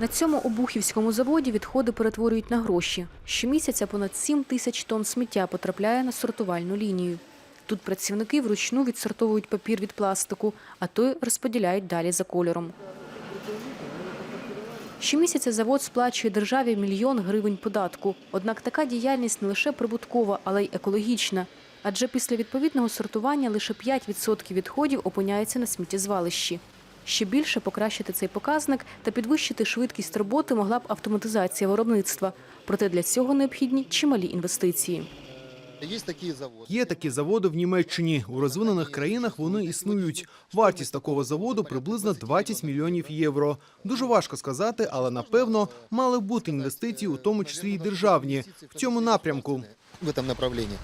На цьому обухівському заводі відходи перетворюють на гроші. Щомісяця понад 7 тисяч тонн сміття потрапляє на сортувальну лінію. Тут працівники вручну відсортовують папір від пластику, а той розподіляють далі за кольором. Щомісяця завод сплачує державі мільйон гривень податку. Однак така діяльність не лише прибуткова, але й екологічна. Адже після відповідного сортування лише 5% відходів опиняються на сміттєзвалищі. Ще більше покращити цей показник та підвищити швидкість роботи могла б автоматизація виробництва. Проте для цього необхідні чималі інвестиції. Є такі заводи в Німеччині. У розвинених країнах вони існують. Вартість такого заводу приблизно 20 мільйонів євро. Дуже важко сказати, але напевно мали б бути інвестиції, у тому числі й державні, в цьому напрямку. В этом направлении.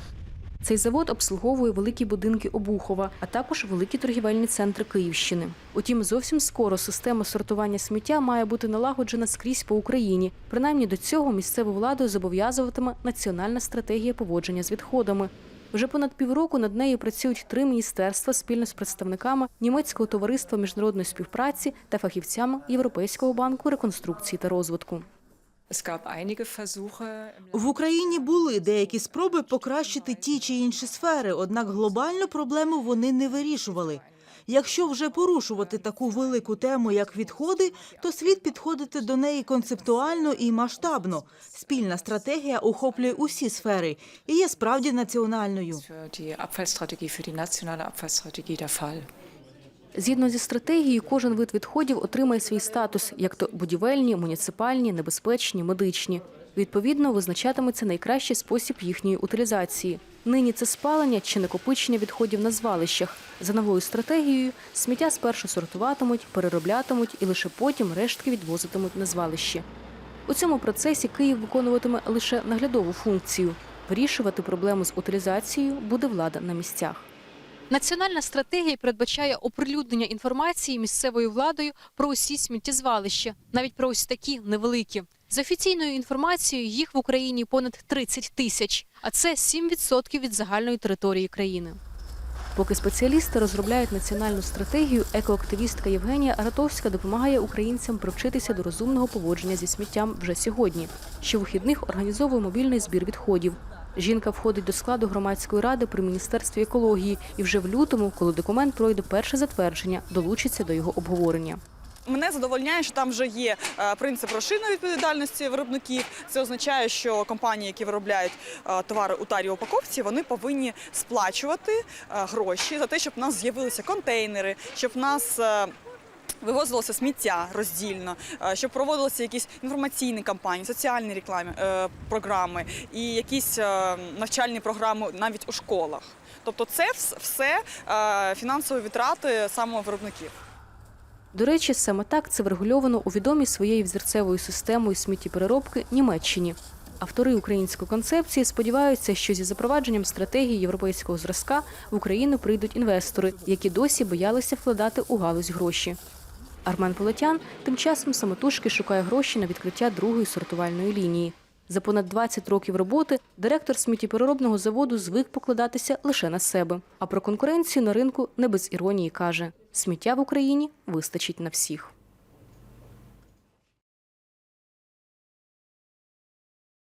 Цей завод обслуговує великі будинки Обухова, а також великі торгівельні центри Київщини. Утім, зовсім скоро система сортування сміття має бути налагоджена скрізь по Україні. Принаймні до цього місцеву владу зобов'язуватиме національна стратегія поводження з відходами. Вже понад півроку над нею працюють три міністерства спільно з представниками німецького товариства міжнародної співпраці та фахівцями Європейського банку реконструкції та розвитку. В Україні були деякі спроби покращити ті чи інші сфери, однак глобальну проблему вони не вирішували. Якщо вже порушувати таку велику тему, як відходи, то слід підходити до неї концептуально і масштабно. Спільна стратегія охоплює усі сфери і є справді національною. Згідно зі стратегією, кожен вид відходів отримає свій статус, як то будівельні, муніципальні, небезпечні, медичні. Відповідно, визначатиметься найкращий спосіб їхньої утилізації. Нині це спалення чи накопичення відходів на звалищах. За новою стратегією сміття спершу сортуватимуть, перероблятимуть і лише потім рештки відвозитимуть на звалище. У цьому процесі Київ виконуватиме лише наглядову функцію. Вирішувати проблему з утилізацією буде влада на місцях. Національна стратегія передбачає оприлюднення інформації місцевою владою про усі сміттєзвалища, навіть про ось такі невеликі. За офіційною інформацією, їх в Україні понад 30 тисяч, а це 7% від загальної території країни. Поки спеціалісти розробляють національну стратегію, екоактивістка Євгенія Аратовська допомагає українцям привчитися до розумного поводження зі сміттям вже сьогодні. Щовихідних організовує мобільний збір відходів. Жінка входить до складу громадської ради при міністерстві екології і вже в лютому, коли документ пройде перше затвердження, долучиться до його обговорення. Мене задовольняє, що там вже є е, принцип розширеної відповідальності виробників. Це означає, що компанії, які виробляють е, товари у тарі упаковці, вони повинні сплачувати е, гроші за те, щоб в нас з'явилися контейнери, щоб в нас. Вивозилося сміття роздільно, е, щоб проводилися якісь інформаційні кампанії, соціальні рекламі е, програми і якісь е, навчальні програми навіть у школах. Тобто, це все фінансові витрати саме виробників. До речі, саме так це врегульовано у відомій своєю взірцевою системою сміттєпереробки Німеччині. Автори української концепції сподіваються, що зі запровадженням стратегії європейського зразка в Україну прийдуть інвестори, які досі боялися вкладати у галузь гроші. Армен Полотян тим часом самотужки шукає гроші на відкриття другої сортувальної лінії. За понад 20 років роботи директор сміттєпереробного заводу звик покладатися лише на себе. А про конкуренцію на ринку не без іронії каже: сміття в Україні вистачить на всіх.